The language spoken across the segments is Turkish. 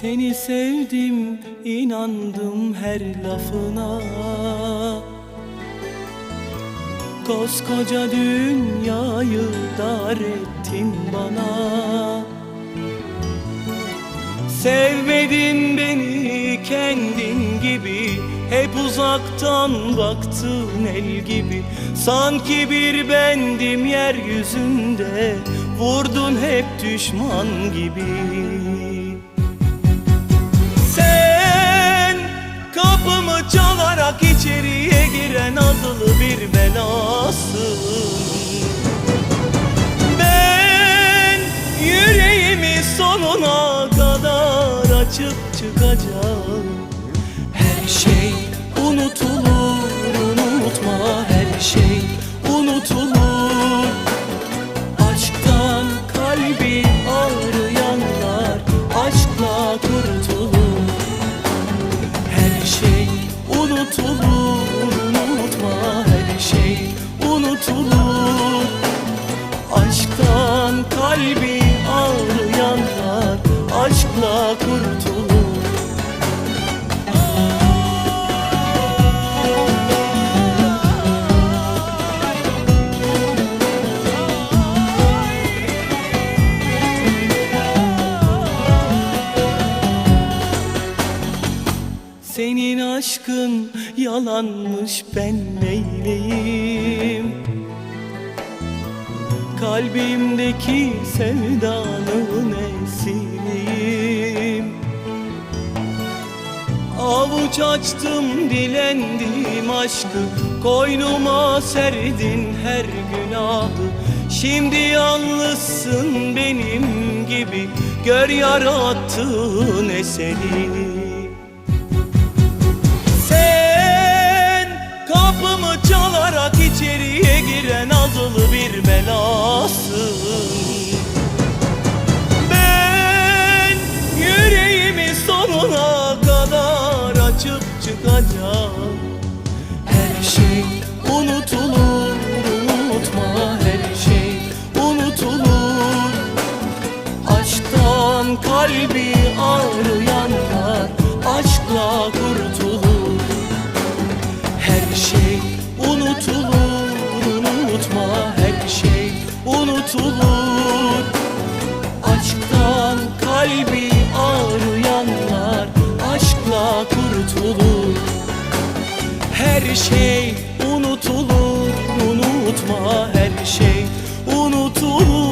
Seni sevdim, inandım her lafına. Koskoca dünyayı dar ettin bana. Sevmedin beni kendin gibi Hep uzaktan baktın el gibi. Sanki bir bendim yeryüzünde Vurdun hep düşman gibi kadar açıp çıkacağım. Her şey unutulur unutma her şey unutulur. Aşktan kalbi ağrıyanlar aşkla kurtulur. Her şey unutulur unutma her şey unutulur. Aşktan kalbi aşkın yalanmış ben neyleyim? Kalbimdeki sevdanın esiriyim Avuç açtım dilendim aşkı Koynuma serdin her günahı. Şimdi yalnızsın benim gibi Gör yarattığın eseri çıkacağım Her şey unutulur unutma her şey unutulur. Aşktan kalbi ağrıyanlar aşkla kurtulur. Her şey unutulur unutma her şey unutulur. Aşktan kalbi ağrıyanlar aşkla kurtulur her şey unutulur unutma her şey unutulur.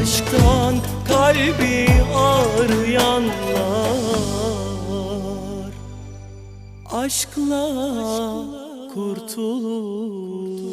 Aşktan kalbi ağrıyanlar Aşkla kurtulur